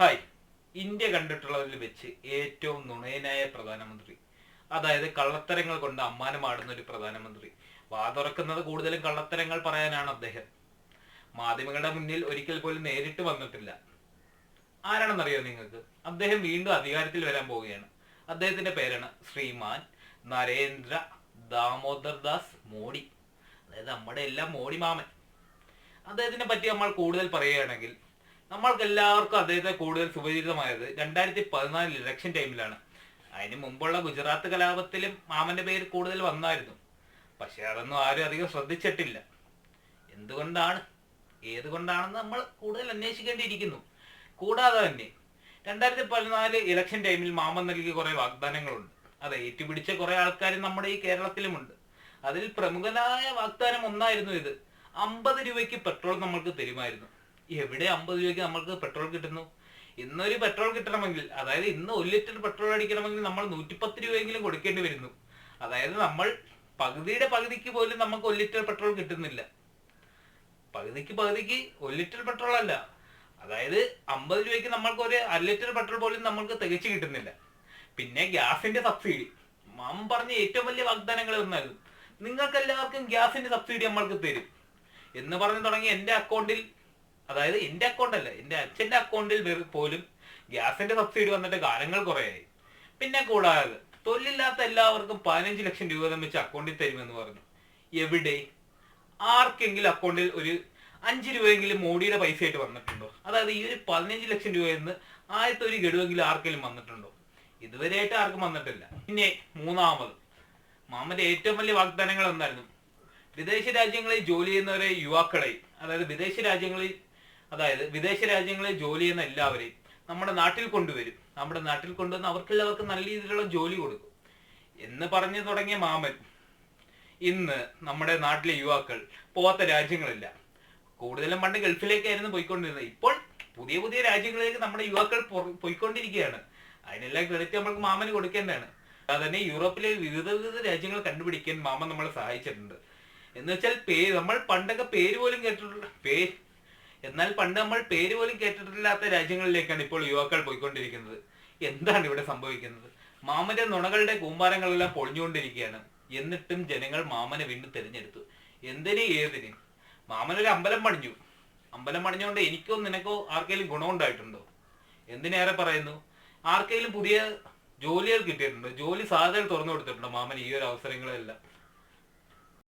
Hi India കണ്ടിട്ടുള്ളതിൽ വെച്ച് ഏറ്റവും നുണയനായ പ്രധാനമന്ത്രി അതായത് കള്ളത്തരങ്ങൾ കൊണ്ട് അമ്മാനമാടുന്ന ഒരു പ്രധാനമന്ത്രി. വാതുറക്കുന്നത് കൂടുതലും കള്ളത്തരങ്ങൾ പറയാനാണ് അദ്ദേഹം. മാധ്യമങ്ങളുടെ മുന്നിൽ ഒരിക്കൽ പോലും നേരിട്ട് വന്നിട്ടില്ല. ആരാണെന്നറിയോ നിങ്ങൾക്ക്? അദ്ദേഹം വീണ്ടും അധികാരത്തിൽ വരാൻ പോവുകയാണ്. അദ്ദേഹത്തിന്റെ പേരാണ് ശ്രീമാൻ നരേന്ദ്ര ദാമോദർ ദാസ് മോഡി. അതായത് നമ്മുടെ എല്ലാം മോഡി മാമൻ. അദ്ദേഹത്തിനെ പറ്റി നമ്മൾ കൂടുതൽ പറയുകയാണെങ്കിൽ നമ്മൾക്ക് എല്ലാവർക്കും അദ്ദേഹത്തെ കൂടുതൽ സുപരിചിതമായത് രണ്ടായിരത്തി പതിനാലിൽ ഇലക്ഷൻ ടൈമിലാണ് അതിന് മുമ്പുള്ള ഗുജറാത്ത് കലാപത്തിലും മാമന്റെ പേര് കൂടുതൽ വന്നായിരുന്നു. പക്ഷെ അതൊന്നും ആരും അധികം ശ്രദ്ധിച്ചിട്ടില്ല. എന്തുകൊണ്ടാണ്? ഏതുകൊണ്ടാണെന്ന് നമ്മൾ കൂടുതൽ അന്വേഷിക്കേണ്ടിയിരിക്കുന്നു. കൂടാതെ തന്നെ രണ്ടായിരത്തി പതിനാല് ഇലക്ഷൻ ടൈമിൽ മാമൻ നൽകിയ കുറെ വാഗ്ദാനങ്ങളുണ്ട്. അത് ഏറ്റുപിടിച്ച കുറെ ആൾക്കാർ നമ്മുടെ ഈ കേരളത്തിലുമുണ്ട്. അതിൽ പ്രമുഖനായ വാഗ്ദാനം ഒന്നായിരുന്നു ഇത്. അമ്പത് രൂപയ്ക്ക് പെട്രോൾ നമ്മൾക്ക് തരുമായിരുന്നു. എവിടെ അമ്പത് രൂപയ്ക്ക് നമ്മൾക്ക് പെട്രോൾ കിട്ടുന്നു? ഇന്നൊരു പെട്രോൾ കിട്ടണമെങ്കിൽ അതായത് ഇന്ന് ഒരു ലിറ്റർ പെട്രോൾ അടിക്കണമെങ്കിൽ നമ്മൾ നൂറ്റിപ്പത്ത് രൂപയെങ്കിലും കൊടുക്കേണ്ടി വരുന്നു. അതായത് നമ്മൾ പകുതിയുടെ പകുതിക്ക് പോലും നമുക്ക് ഒരു ലിറ്റർ പെട്രോൾ കിട്ടുന്നില്ല. പകുതിക്ക് പകുതിക്ക് ഒരു ലിറ്റർ പെട്രോൾ അല്ല. അതായത് അമ്പത് രൂപയ്ക്ക് നമ്മൾക്ക് ഒരു അര ലിറ്റർ പെട്രോൾ പോലും നമ്മൾക്ക് തികച്ചു കിട്ടുന്നില്ല. പിന്നെ ഗ്യാസിന്റെ സബ്സിഡി മാം പറഞ്ഞ ഏറ്റവും വലിയ വാഗ്ദാനങ്ങൾ ഒന്നായിരുന്നു. നിങ്ങൾക്ക് എല്ലാവർക്കും ഗ്യാസിന്റെ സബ്സിഡി നമ്മൾക്ക് തരും. എന്ന് പറഞ്ഞു തുടങ്ങി എന്റെ അക്കൗണ്ടിൽ അതായത് എന്റെ അക്കൗണ്ട് അല്ല എന്റെ അച്ഛന്റെ അക്കൗണ്ടിൽ പോലും ഗ്യാസിന്റെ സബ്സിഡി വന്നിട്ട് കാലങ്ങൾ കുറേയായി. പിന്നെ കൂടാതെ തൊഴിലില്ലാത്ത എല്ലാവർക്കും പതിനഞ്ച് ലക്ഷം രൂപ വെച്ച് അക്കൗണ്ടിൽ തരുമെന്ന് പറഞ്ഞു. എവിടെ? ആർക്കെങ്കിലും അക്കൗണ്ടിൽ ഒരു അഞ്ച് രൂപയെങ്കിലും മോഡിയുടെ പൈസ ആയിട്ട് വന്നിട്ടുണ്ടോ? അതായത് ഈ ഒരു പതിനഞ്ച് ലക്ഷം രൂപയിൽ നിന്ന് ആദ്യത്തെ ഒരു ഗഡുവെങ്കിലും ആർക്കെങ്കിലും വന്നിട്ടുണ്ടോ? ഇതുവരെയായിട്ട് ആർക്കും വന്നിട്ടില്ല. പിന്നെ മൂന്നാമത് മാമന്റെ ഏറ്റവും വലിയ വാഗ്ദാനങ്ങൾ എന്തായിരുന്നു? വിദേശ രാജ്യങ്ങളിൽ ജോലി ചെയ്യുന്നവരെ യുവാക്കളെയും അതായത് വിദേശ രാജ്യങ്ങളിൽ അതായത് വിദേശ രാജ്യങ്ങളിൽ ജോലി ചെയ്യുന്ന എല്ലാവരെയും നമ്മുടെ നാട്ടിൽ കൊണ്ടുവരും. നമ്മുടെ നാട്ടിൽ കൊണ്ടുവന്ന് അവർക്കെല്ലാവർക്കും നല്ല രീതിയിലുള്ള ജോലി കൊടുക്കും. എന്ന് പറഞ്ഞു തുടങ്ങിയ മാമൻ ഇന്ന് നമ്മുടെ നാട്ടിലെ യുവാക്കൾ പോവാത്ത രാജ്യങ്ങളില്ല. കൂടുതലും പണ്ട് ഗൾഫിലേക്കായിരുന്നു പോയിക്കൊണ്ടിരുന്നത്. ഇപ്പോൾ പുതിയ പുതിയ രാജ്യങ്ങളിലേക്ക് നമ്മുടെ യുവാക്കൾ പോയിക്കൊണ്ടിരിക്കുകയാണ്. അതിനെല്ലാം ക്രെഡിറ്റ് നമ്മൾക്ക് മാമന് കൊടുക്കേണ്ടതാണ്. അതുതന്നെ യൂറോപ്പിലെ വിവിധ വിവിധ രാജ്യങ്ങൾ കണ്ടുപിടിക്കാൻ മാമൻ നമ്മളെ സഹായിച്ചിട്ടുണ്ട്. എന്ന് വെച്ചാൽ നമ്മൾ പണ്ടൊക്കെ പേര് പോലും കേട്ടിട്ടുള്ള പേര് എന്നാൽ പണ്ട് നമ്മൾ പേര് പോലും കേട്ടിട്ടില്ലാത്ത രാജ്യങ്ങളിലേക്കാണ് ഇപ്പോൾ യുവാക്കൾ പോയിക്കൊണ്ടിരിക്കുന്നത്. എന്താണ് ഇവിടെ സംഭവിക്കുന്നത്? മാമന്റെ നുണകളുടെ കൂമ്പാരങ്ങളെല്ലാം പൊളിഞ്ഞുകൊണ്ടിരിക്കുകയാണ്. എന്നിട്ടും ജനങ്ങൾ മാമനെ വീണ്ടും തിരഞ്ഞെടുത്തു. എന്തിന് ഏതിന്? മാമനൊരു അമ്പലം പണിഞ്ഞു. അമ്പലം പണിഞ്ഞുകൊണ്ട് എനിക്കോ നിനക്കോ ആർക്കെങ്കിലും ഗുണമുണ്ടായിട്ടുണ്ടോ? എന്തിനേറെ പറയുന്നു? ആർക്കെങ്കിലും പുതിയ ജോലികൾ കിട്ടിയിട്ടുണ്ടോ? ജോലി സാധ്യതകൾ തുറന്നു കൊടുത്തിട്ടുണ്ടോ മാമൻ ഈ ഒരു അവസരങ്ങളെല്ലാം?